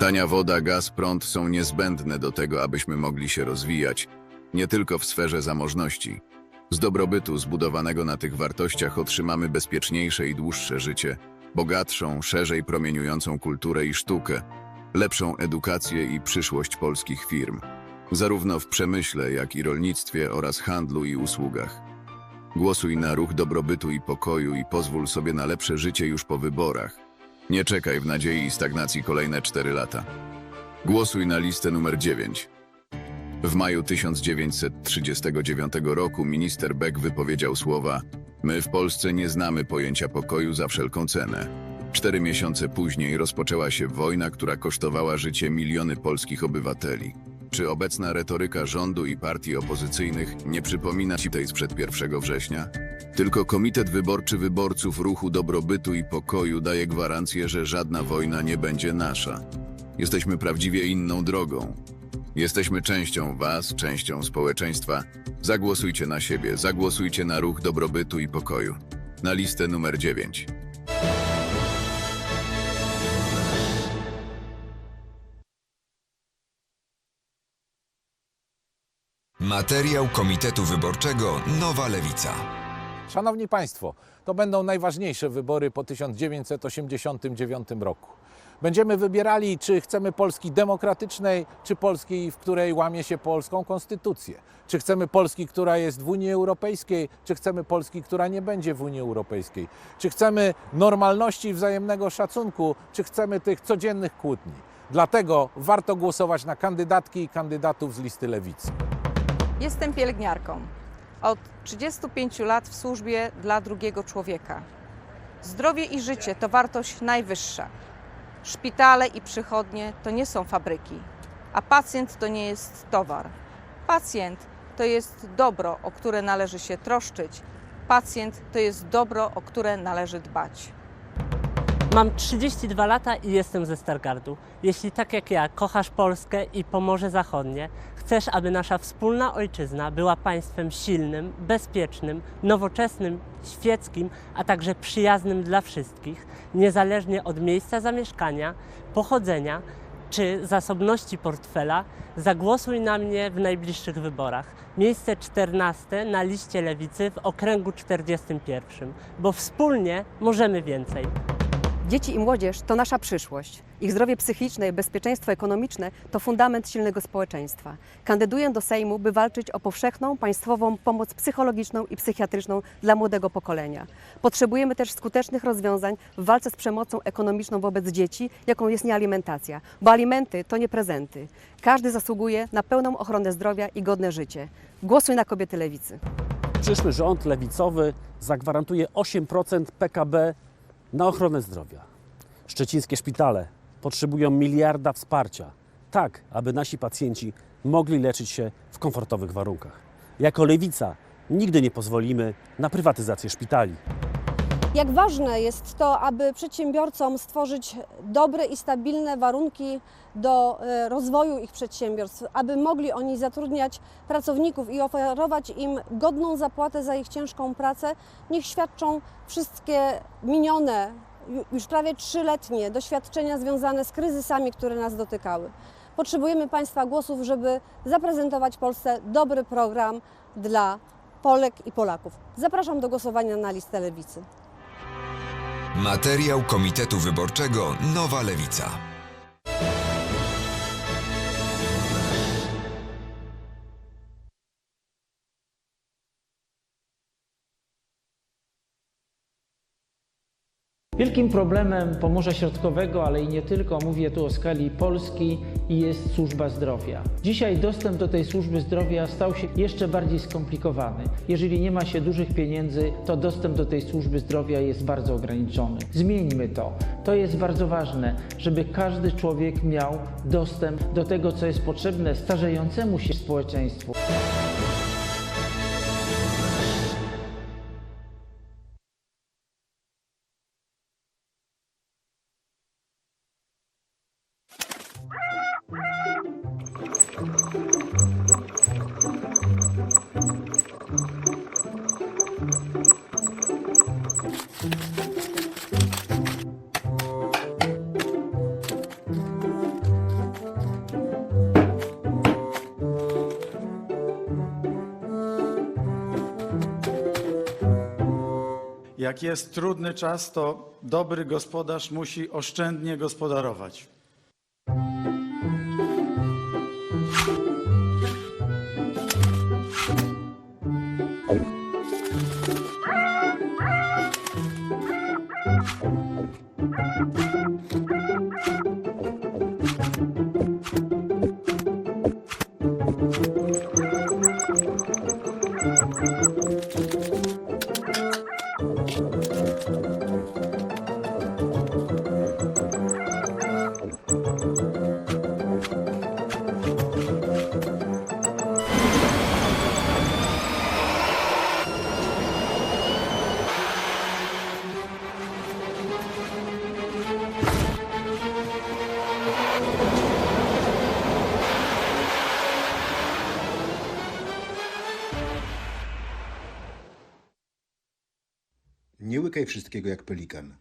Tania woda, gaz, prąd są niezbędne do tego, abyśmy mogli się rozwijać, nie tylko w sferze zamożności. Z dobrobytu zbudowanego na tych wartościach otrzymamy bezpieczniejsze i dłuższe życie, bogatszą, szerzej promieniującą kulturę i sztukę, lepszą edukację i przyszłość polskich firm, zarówno w przemyśle, jak i rolnictwie oraz handlu i usługach. Głosuj na ruch dobrobytu i pokoju i pozwól sobie na lepsze życie już po wyborach. Nie czekaj w nadziei i stagnacji kolejne 4 lata. Głosuj na listę numer 9. W maju 1939 roku minister Beck wypowiedział słowa My w Polsce nie znamy pojęcia pokoju za wszelką cenę. Cztery miesiące później rozpoczęła się wojna, która kosztowała życie miliony polskich obywateli. Czy obecna retoryka rządu i partii opozycyjnych nie przypomina ci tej sprzed 1 września? Tylko Komitet Wyborczy Wyborców Ruchu Dobrobytu i Pokoju daje gwarancję, że żadna wojna nie będzie nasza. Jesteśmy prawdziwie inną drogą. Jesteśmy częścią Was, częścią społeczeństwa. Zagłosujcie na siebie, zagłosujcie na Ruch Dobrobytu i Pokoju. Na listę numer 9. Materiał Komitetu Wyborczego Nowa Lewica. Szanowni Państwo, to będą najważniejsze wybory po 1989 roku. Będziemy wybierali, czy chcemy Polski demokratycznej, czy Polski, w której łamie się polską konstytucję. Czy chcemy Polski, która jest w Unii Europejskiej, czy chcemy Polski, która nie będzie w Unii Europejskiej. Czy chcemy normalności i wzajemnego szacunku, czy chcemy tych codziennych kłótni. Dlatego warto głosować na kandydatki i kandydatów z listy lewicy. Jestem pielęgniarką. Od 35 lat w służbie dla drugiego człowieka. Zdrowie i życie to wartość najwyższa. Szpitale i przychodnie to nie są fabryki, a pacjent to nie jest towar. Pacjent to jest dobro, o które należy się troszczyć. Pacjent to jest dobro, o które należy dbać. Mam 32 lata i jestem ze Stargardu. Jeśli tak jak ja kochasz Polskę i Pomorze Zachodnie, chcesz, aby nasza wspólna ojczyzna była państwem silnym, bezpiecznym, nowoczesnym, świeckim, a także przyjaznym dla wszystkich, niezależnie od miejsca zamieszkania, pochodzenia czy zasobności portfela, zagłosuj na mnie w najbliższych wyborach. Miejsce 14 na liście lewicy w okręgu 41, bo wspólnie możemy więcej. Dzieci i młodzież to nasza przyszłość. Ich zdrowie psychiczne i bezpieczeństwo ekonomiczne to fundament silnego społeczeństwa. Kandyduję do Sejmu, by walczyć o powszechną, państwową pomoc psychologiczną i psychiatryczną dla młodego pokolenia. Potrzebujemy też skutecznych rozwiązań w walce z przemocą ekonomiczną wobec dzieci, jaką jest niealimentacja, bo alimenty to nie prezenty. Każdy zasługuje na pełną ochronę zdrowia i godne życie. Głosuj na kobiety lewicy. Przyszły rząd lewicowy zagwarantuje 8% PKB na ochronę zdrowia. Szczecińskie szpitale potrzebują miliarda wsparcia, tak aby nasi pacjenci mogli leczyć się w komfortowych warunkach. Jako lewica nigdy nie pozwolimy na prywatyzację szpitali. Jak ważne jest to, aby przedsiębiorcom stworzyć dobre i stabilne warunki do e, rozwoju ich przedsiębiorstw, aby mogli oni zatrudniać pracowników i oferować im godną zapłatę za ich ciężką pracę, niech świadczą wszystkie minione, ju- już prawie trzyletnie doświadczenia związane z kryzysami, które nas dotykały. Potrzebujemy Państwa głosów, żeby zaprezentować Polsce dobry program dla Polek i Polaków. Zapraszam do głosowania na listę Lewicy. Materiał Komitetu Wyborczego Nowa Lewica. Wielkim problemem Pomorza Środkowego, ale i nie tylko, mówię tu o skali Polski, jest służba zdrowia. Dzisiaj dostęp do tej służby zdrowia stał się jeszcze bardziej skomplikowany. Jeżeli nie ma się dużych pieniędzy, to dostęp do tej służby zdrowia jest bardzo ograniczony. Zmieńmy to. To jest bardzo ważne, żeby każdy człowiek miał dostęp do tego, co jest potrzebne starzejącemu się społeczeństwu. Jak jest trudny czas, to dobry gospodarz musi oszczędnie gospodarować. Nie łykaj wszystkiego jak pelikan.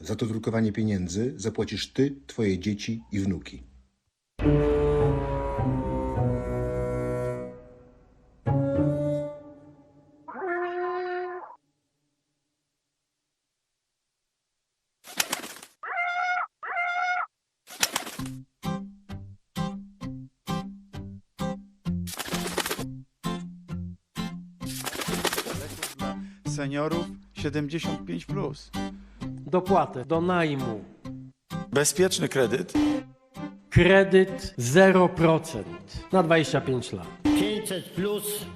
Za to drukowanie pieniędzy zapłacisz ty, twoje dzieci i wnuki. 75. Plus. Dopłatę do najmu. Bezpieczny kredyt. Kredyt 0% na 25 lat. 500 plus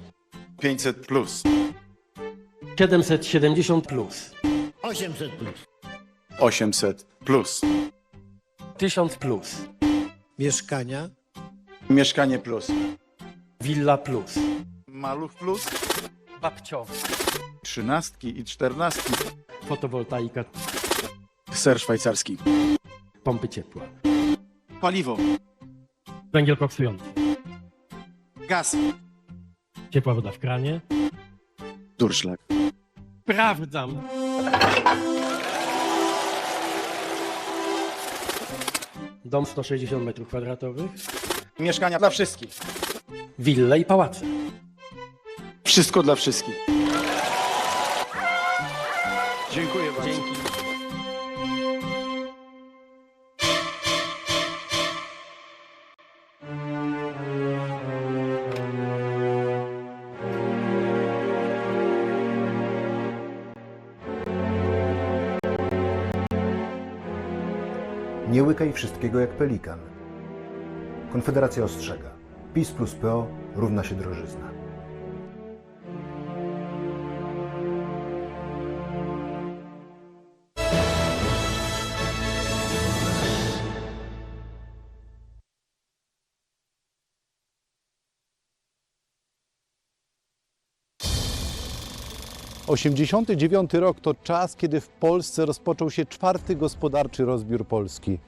500. Plus. 770 plus. 800 plus. 800. Plus. 1000 plus. Mieszkania Mieszkanie plus. Willa plus. Maluch plus. Babciowy. Trzynastki i czternastki. Fotowoltaika. Ser szwajcarski. Pompy ciepła. Paliwo. Węgiel koksujący. Gaz. Ciepła woda w kranie. Durszlak. Sprawdzam. Dom 160 m2. Mieszkania dla wszystkich. Wille i pałace. Wszystko dla wszystkich. Dziękuję bardzo. Dzięki. Nie łykaj wszystkiego jak pelikan. Konfederacja ostrzega. PiS plus PO równa się drożyzna. Osiemdziesiąty dziewiąty rok to czas, kiedy w Polsce rozpoczął się czwarty gospodarczy rozbiór Polski.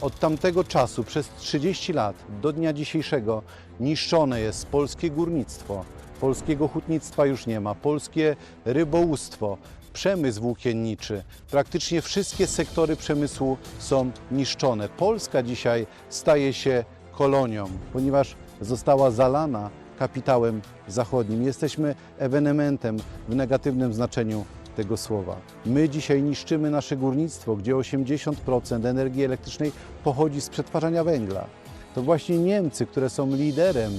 Od tamtego czasu przez 30 lat do dnia dzisiejszego niszczone jest polskie górnictwo, polskiego hutnictwa już nie ma, polskie rybołówstwo, przemysł włókienniczy. Praktycznie wszystkie sektory przemysłu są niszczone. Polska dzisiaj staje się kolonią, ponieważ została zalana kapitałem zachodnim. Jesteśmy ewenementem w negatywnym znaczeniu tego słowa. My dzisiaj niszczymy nasze górnictwo, gdzie 80% energii elektrycznej pochodzi z przetwarzania węgla. To właśnie Niemcy, które są liderem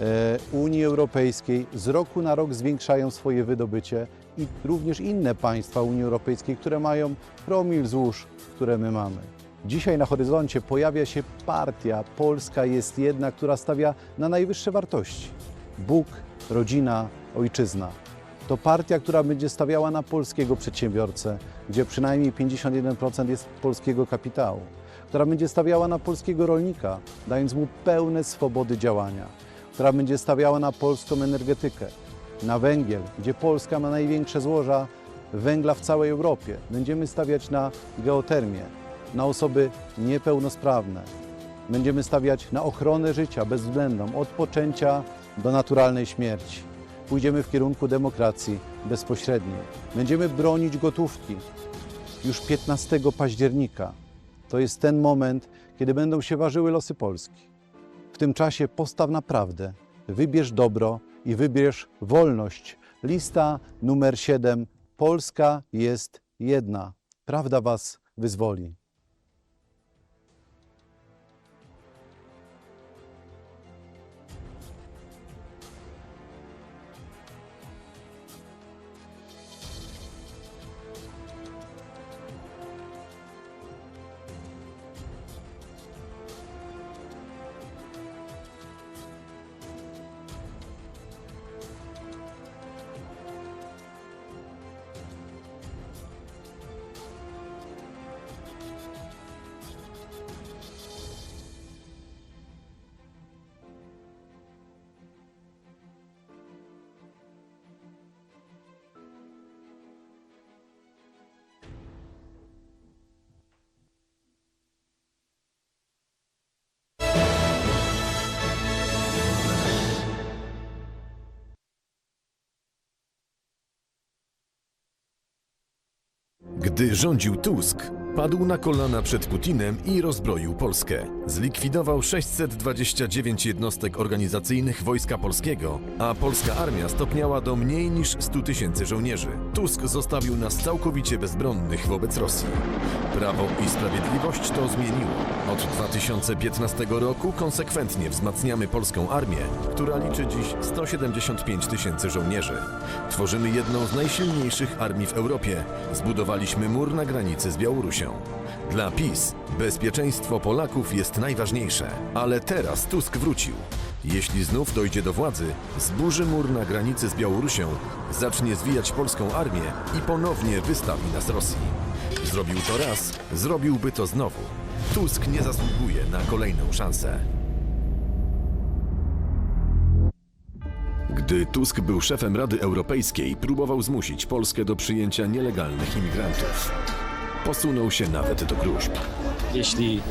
e, Unii Europejskiej, z roku na rok zwiększają swoje wydobycie i również inne państwa Unii Europejskiej, które mają promil złóż, które my mamy. Dzisiaj na horyzoncie pojawia się partia Polska jest jedna, która stawia na najwyższe wartości. Bóg, rodzina, ojczyzna. To partia, która będzie stawiała na polskiego przedsiębiorcę, gdzie przynajmniej 51% jest polskiego kapitału. Która będzie stawiała na polskiego rolnika, dając mu pełne swobody działania. Która będzie stawiała na polską energetykę, na węgiel, gdzie Polska ma największe złoża węgla w całej Europie. Będziemy stawiać na geotermię, na osoby niepełnosprawne. Będziemy stawiać na ochronę życia bezwzględną, od poczęcia do naturalnej śmierci. Pójdziemy w kierunku demokracji bezpośredniej. Będziemy bronić gotówki. Już 15 października to jest ten moment, kiedy będą się ważyły losy Polski. W tym czasie postaw na prawdę, wybierz dobro i wybierz wolność. Lista numer 7 Polska jest jedna. Prawda was wyzwoli. Gdy rządził Tusk, padł na kolana przed Putinem i rozbroił Polskę. Zlikwidował 629 jednostek organizacyjnych Wojska Polskiego, a polska armia stopniała do mniej niż 100 tysięcy żołnierzy. Tusk zostawił nas całkowicie bezbronnych wobec Rosji. Prawo i Sprawiedliwość to zmieniło. Od 2015 roku konsekwentnie wzmacniamy polską armię, która liczy dziś 175 tysięcy żołnierzy. Tworzymy jedną z najsilniejszych armii w Europie. Zbudowaliśmy mur na granicy z Białorusią. Dla PiS bezpieczeństwo Polaków jest najważniejsze, ale teraz Tusk wrócił. Jeśli znów dojdzie do władzy, zburzy mur na granicy z Białorusią, zacznie zwijać polską armię i ponownie wystawi nas Rosji. Zrobił to raz, zrobiłby to znowu. Tusk nie zasługuje na kolejną szansę. Gdy Tusk był szefem Rady Europejskiej, próbował zmusić Polskę do przyjęcia nielegalnych imigrantów. Posunął się nawet do gruźb. Jeśli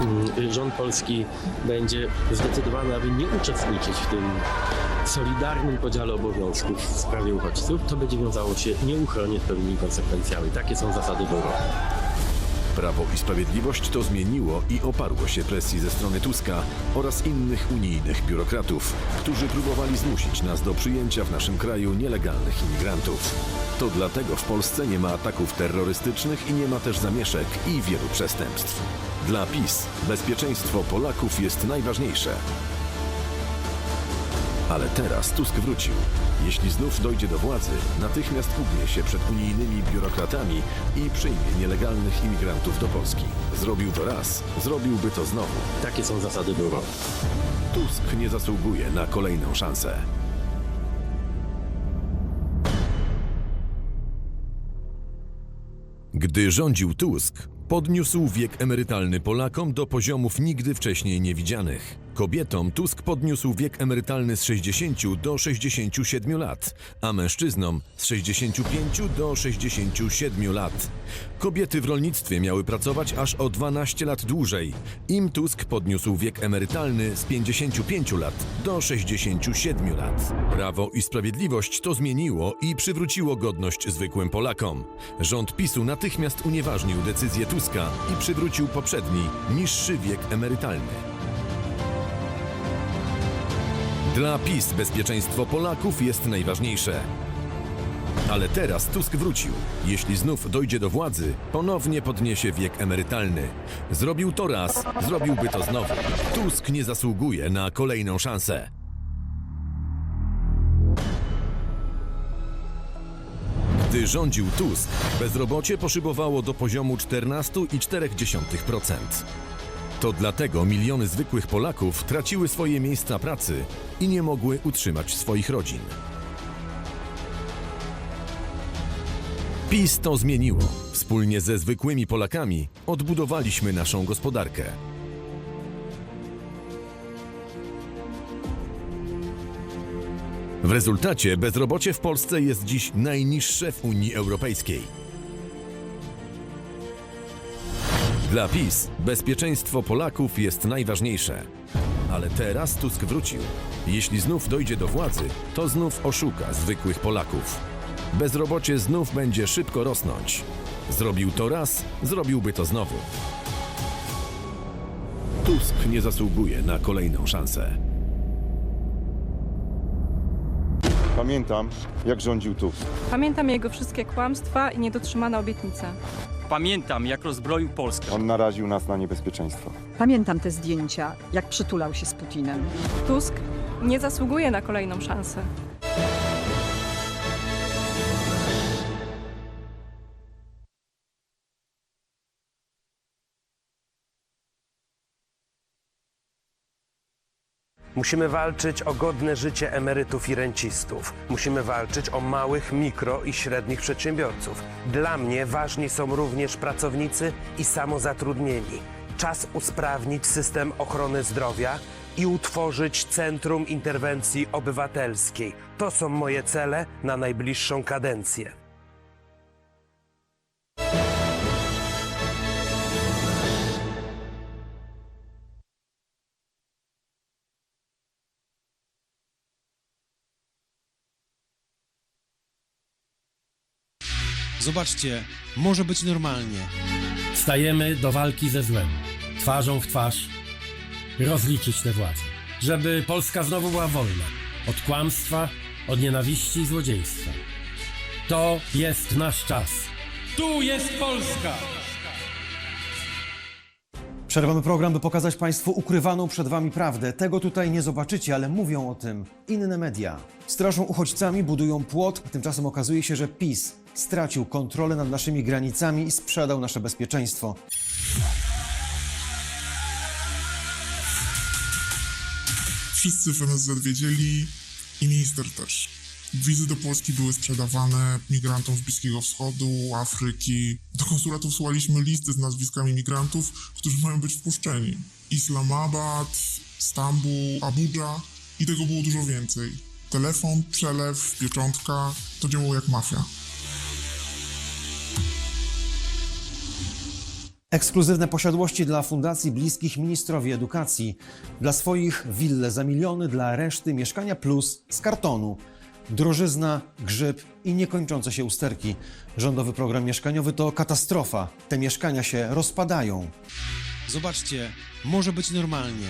mm, rząd polski będzie zdecydowany, aby nie uczestniczyć w tym solidarnym podziale obowiązków w sprawie uchodźców, to będzie wiązało się nieuchronnie z pewnymi konsekwencjami. Takie są zasady w Europie. Prawo i Sprawiedliwość to zmieniło i oparło się presji ze strony Tuska oraz innych unijnych biurokratów, którzy próbowali zmusić nas do przyjęcia w naszym kraju nielegalnych imigrantów. To dlatego w Polsce nie ma ataków terrorystycznych i nie ma też zamieszek i wielu przestępstw. Dla PiS bezpieczeństwo Polaków jest najważniejsze. Ale teraz Tusk wrócił. Jeśli znów dojdzie do władzy, natychmiast ugnie się przed unijnymi biurokratami i przyjmie nielegalnych imigrantów do Polski. Zrobił to raz, zrobiłby to znowu. Takie są zasady Europie. Tusk nie zasługuje na kolejną szansę. Gdy rządził Tusk, podniósł wiek emerytalny Polakom do poziomów nigdy wcześniej niewidzianych. Kobietom Tusk podniósł wiek emerytalny z 60 do 67 lat, a mężczyznom z 65 do 67 lat. Kobiety w rolnictwie miały pracować aż o 12 lat dłużej. Im Tusk podniósł wiek emerytalny z 55 lat do 67 lat. Prawo i Sprawiedliwość to zmieniło i przywróciło godność zwykłym Polakom. Rząd PiSu natychmiast unieważnił decyzję Tuska i przywrócił poprzedni, niższy wiek emerytalny. Dla PiS bezpieczeństwo Polaków jest najważniejsze. Ale teraz Tusk wrócił. Jeśli znów dojdzie do władzy, ponownie podniesie wiek emerytalny. Zrobił to raz, zrobiłby to znowu. Tusk nie zasługuje na kolejną szansę. Rządził Tusk, bezrobocie poszybowało do poziomu 14,4%. To dlatego miliony zwykłych Polaków traciły swoje miejsca pracy i nie mogły utrzymać swoich rodzin. PiS to zmieniło. Wspólnie ze zwykłymi Polakami odbudowaliśmy naszą gospodarkę. W rezultacie bezrobocie w Polsce jest dziś najniższe w Unii Europejskiej. Dla PiS bezpieczeństwo Polaków jest najważniejsze. Ale teraz Tusk wrócił. Jeśli znów dojdzie do władzy, to znów oszuka zwykłych Polaków. Bezrobocie znów będzie szybko rosnąć. Zrobił to raz, zrobiłby to znowu. Tusk nie zasługuje na kolejną szansę. Pamiętam, jak rządził Tusk. Pamiętam jego wszystkie kłamstwa i niedotrzymane obietnice. Pamiętam, jak rozbroił Polskę. On naraził nas na niebezpieczeństwo. Pamiętam te zdjęcia, jak przytulał się z Putinem. Tusk nie zasługuje na kolejną szansę. Musimy walczyć o godne życie emerytów i rencistów. Musimy walczyć o małych, mikro i średnich przedsiębiorców. Dla mnie ważni są również pracownicy i samozatrudnieni. Czas usprawnić system ochrony zdrowia i utworzyć Centrum Interwencji Obywatelskiej. To są moje cele na najbliższą kadencję. Zobaczcie, może być normalnie. Stajemy do walki ze złem, twarzą w twarz, rozliczyć tę władzę. Żeby Polska znowu była wolna od kłamstwa, od nienawiści i złodziejstwa. To jest nasz czas. Tu jest Polska! Przerwamy program, by pokazać Państwu ukrywaną przed Wami prawdę. Tego tutaj nie zobaczycie, ale mówią o tym inne media. Straszą uchodźcami, budują płot, a tymczasem okazuje się, że PiS stracił kontrolę nad naszymi granicami i sprzedał nasze bezpieczeństwo. Wszyscy w MSZ wiedzieli i minister też. Wizy do Polski były sprzedawane migrantom z Bliskiego Wschodu, Afryki. Do konsulatu wysłaliśmy listy z nazwiskami migrantów, którzy mają być wpuszczeni. Islamabad, Stambuł, Abuja i tego było dużo więcej. Telefon, przelew, pieczątka, to działało jak mafia. Ekskluzywne posiadłości dla fundacji bliskich ministrowi edukacji. Dla swoich wille za miliony, dla reszty mieszkania plus z kartonu. Drożyzna, grzyb i niekończące się usterki. Rządowy program mieszkaniowy to katastrofa. Te mieszkania się rozpadają. Zobaczcie, może być normalnie.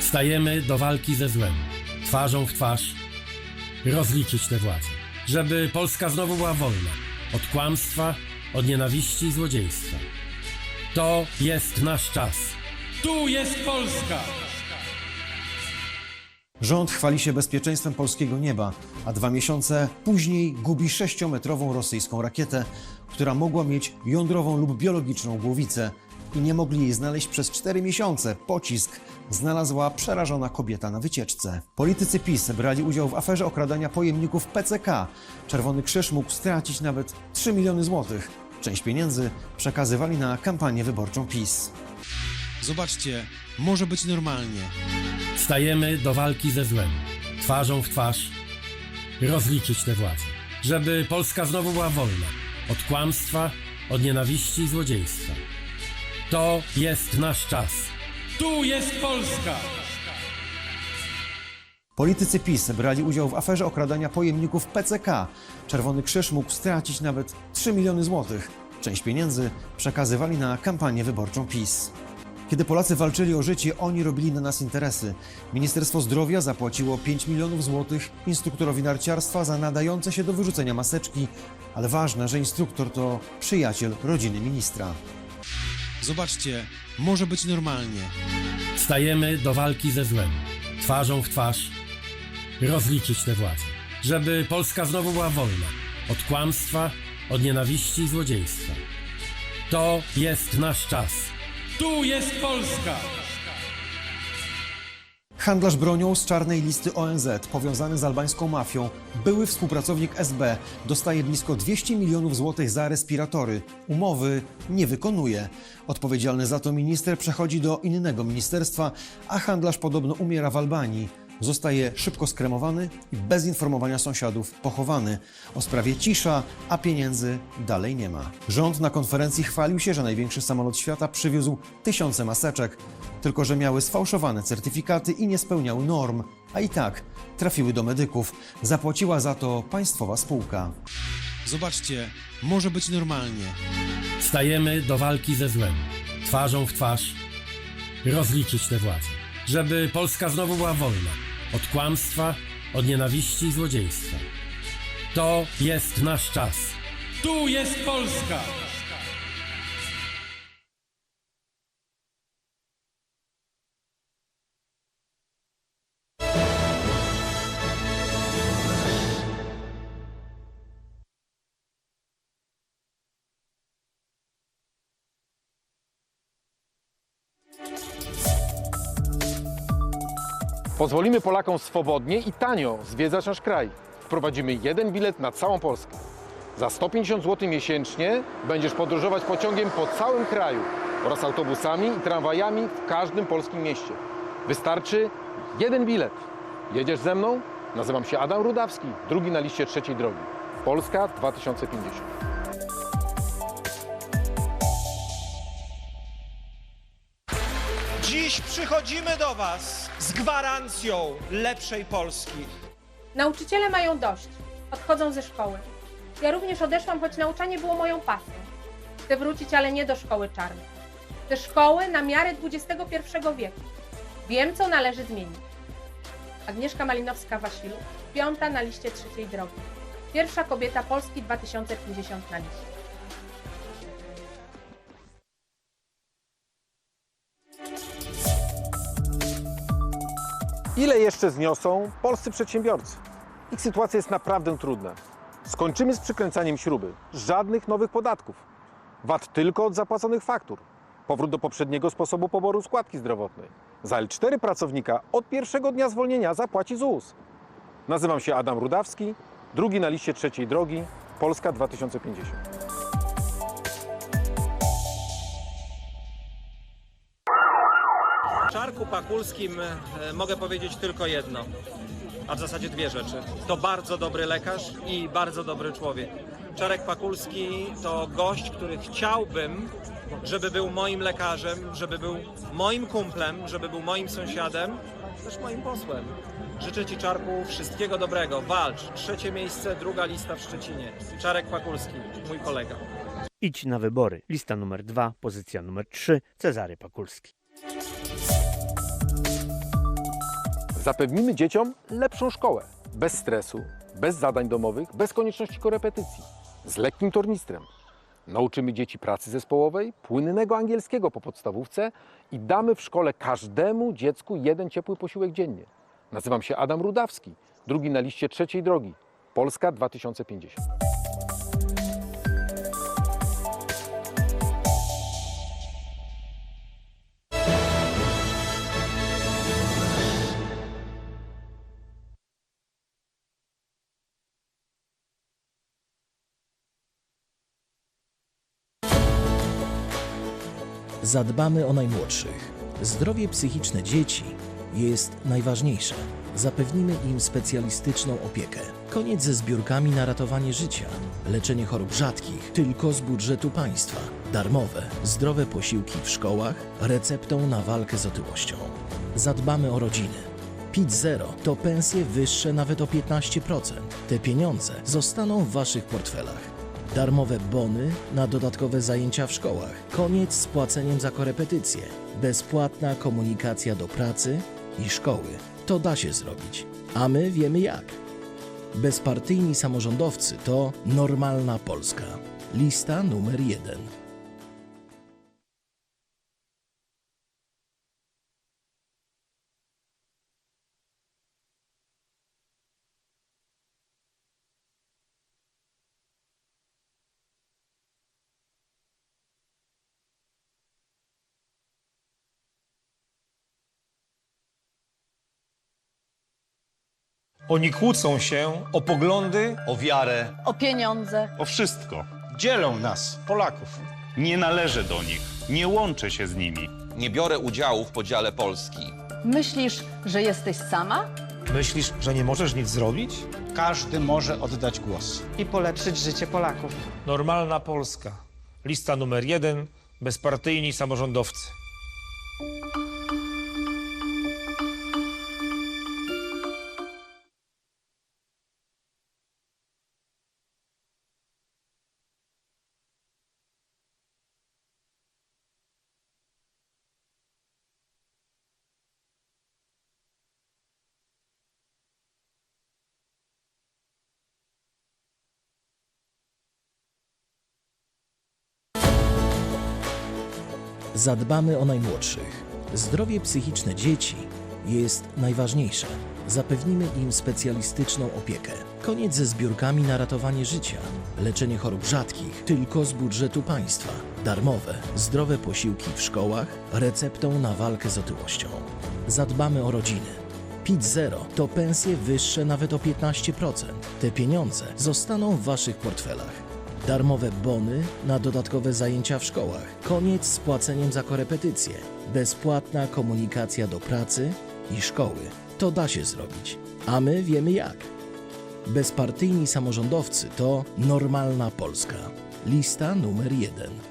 Stajemy do walki ze złem, twarzą w twarz, rozliczyć tę władzę. Żeby Polska znowu była wolna od kłamstwa, od nienawiści i złodziejstwa. To jest nasz czas. Tu jest Polska! Rząd chwali się bezpieczeństwem polskiego nieba, a dwa miesiące później gubi sześciometrową rosyjską rakietę, która mogła mieć jądrową lub biologiczną głowicę i nie mogli jej znaleźć przez cztery miesiące. Pocisk znalazła przerażona kobieta na wycieczce. Politycy PiS brali udział w aferze okradania pojemników PCK. Czerwony Krzyż mógł stracić nawet 3 miliony złotych. Część pieniędzy przekazywali na kampanię wyborczą PiS. Zobaczcie, może być normalnie. Stajemy do walki ze złem, twarzą w twarz, rozliczyć tę władzę. Żeby Polska znowu była wolna od kłamstwa, od nienawiści i złodziejstwa. To jest nasz czas. Tu jest Polska! Politycy PiS brali udział w aferze okradania pojemników PCK. Czerwony Krzyż mógł stracić nawet 3 miliony złotych. Część pieniędzy przekazywali na kampanię wyborczą PiS. Kiedy Polacy walczyli o życie, oni robili na nas interesy. Ministerstwo Zdrowia zapłaciło 5 milionów złotych instruktorowi narciarstwa za nadające się do wyrzucenia maseczki, ale ważne, że instruktor to przyjaciel rodziny ministra. Zobaczcie, może być normalnie. Stajemy do walki ze złem, twarzą w twarz, rozliczyć tę władzę. Żeby Polska znowu była wolna od kłamstwa, od nienawiści i złodziejstwa. To jest nasz czas. Tu jest Polska! Handlarz bronią z czarnej listy ONZ, powiązany z albańską mafią, były współpracownik SB, dostaje blisko 200 milionów złotych za respiratory. Umowy nie wykonuje. Odpowiedzialny za to minister przechodzi do innego ministerstwa, a handlarz podobno umiera w Albanii. Zostaje szybko skremowany i bez informowania sąsiadów pochowany. O sprawie cisza, a pieniędzy dalej nie ma. Rząd na konferencji chwalił się, że największy samolot świata przywiózł tysiące maseczek, tylko że miały sfałszowane certyfikaty i nie spełniały norm, a i tak trafiły do medyków. Zapłaciła za to państwowa spółka. Zobaczcie, może być normalnie. Stajemy do walki ze złem, twarzą w twarz, rozliczyć tę władzę. Żeby Polska znowu była wolna od kłamstwa, od nienawiści i złodziejstwa. To jest nasz czas. Tu jest Polska! Pozwolimy Polakom swobodnie i tanio zwiedzać nasz kraj. Wprowadzimy jeden bilet na całą Polskę. Za 150 zł miesięcznie będziesz podróżować pociągiem po całym kraju oraz autobusami i tramwajami w każdym polskim mieście. Wystarczy jeden bilet. Jedziesz ze mną? Nazywam się Adam Rudawski, drugi na liście trzeciej drogi. Polska 2050. Dziś przychodzimy do Was z gwarancją lepszej Polski. Nauczyciele mają dość. Odchodzą ze szkoły. Ja również odeszłam, choć nauczanie było moją pasją. Chcę wrócić, ale nie do szkoły czarnej. Chcę szkoły na miarę XXI wieku. Wiem, co należy zmienić. Agnieszka Malinowska-Wasiluk, piąta na liście trzeciej drogi. Pierwsza kobieta Polski 2050 na liście. Ile jeszcze zniosą polscy przedsiębiorcy? Ich sytuacja jest naprawdę trudna. Skończymy z przykręcaniem śruby. Żadnych nowych podatków. VAT tylko od zapłaconych faktur. Powrót do poprzedniego sposobu poboru składki zdrowotnej. Za L4 pracownika od pierwszego dnia zwolnienia zapłaci ZUS. Nazywam się Adam Rudawski, drugi na liście trzeciej drogi, Polska 2050. Czarku Pakulskim e, mogę powiedzieć tylko jedno, a w zasadzie dwie rzeczy. To bardzo dobry lekarz i bardzo dobry człowiek. Czarek Pakulski to gość, który chciałbym, żeby był moim lekarzem, żeby był moim kumplem, żeby był moim sąsiadem, też moim posłem. Życzę Ci, Czarku, wszystkiego dobrego. Walcz. Trzecie miejsce, druga lista w Szczecinie. Czarek Pakulski, mój kolega. Idź na wybory. Lista numer 2, pozycja numer 3, Cezary Pakulski. Zapewnimy dzieciom lepszą szkołę. Bez stresu, bez zadań domowych, bez konieczności korepetycji. Z lekkim tornistrem. Nauczymy dzieci pracy zespołowej, płynnego angielskiego po podstawówce i damy w szkole każdemu dziecku jeden ciepły posiłek dziennie. Nazywam się Adam Rudawski, drugi na liście trzeciej drogi. Polska 2050. Zadbamy o najmłodszych. Zdrowie psychiczne dzieci jest najważniejsze. Zapewnimy im specjalistyczną opiekę. Koniec ze zbiórkami na ratowanie życia. Leczenie chorób rzadkich tylko z budżetu państwa. Darmowe, zdrowe posiłki w szkołach, receptą na walkę z otyłością. Zadbamy o rodziny. PIT Zero to pensje wyższe nawet o 15%. Te pieniądze zostaną w Waszych portfelach. Darmowe bony na dodatkowe zajęcia w szkołach. Koniec z płaceniem za korepetycje. Bezpłatna komunikacja do pracy i szkoły. To da się zrobić. A my wiemy jak. Bezpartyjni samorządowcy to normalna Polska. Lista numer jeden. Oni kłócą się o poglądy, o wiarę, O pieniądze. o wszystko. Dzielą nas, Polaków. Nie należę do nich, nie łączę się z nimi. Nie biorę udziału w podziale Polski. Myślisz, że jesteś sama? Myślisz, że nie możesz nic zrobić? Każdy może oddać głos. i polepszyć życie Polaków. Normalna Polska. Lista numer jeden, bezpartyjni samorządowcy. Zadbamy o najmłodszych. Zdrowie psychiczne dzieci jest najważniejsze. Zapewnimy im specjalistyczną opiekę. Koniec ze zbiórkami na ratowanie życia. Leczenie chorób rzadkich tylko z budżetu państwa. Darmowe, zdrowe posiłki w szkołach, receptą na walkę z otyłością. Zadbamy o rodziny. PIT Zero to pensje wyższe nawet o 15%. Te pieniądze zostaną w Waszych portfelach. Darmowe bony na dodatkowe zajęcia w szkołach. Koniec z płaceniem za korepetycje. Bezpłatna komunikacja do pracy i szkoły. To da się zrobić. A my wiemy jak. Bezpartyjni samorządowcy to normalna Polska. Lista numer jeden.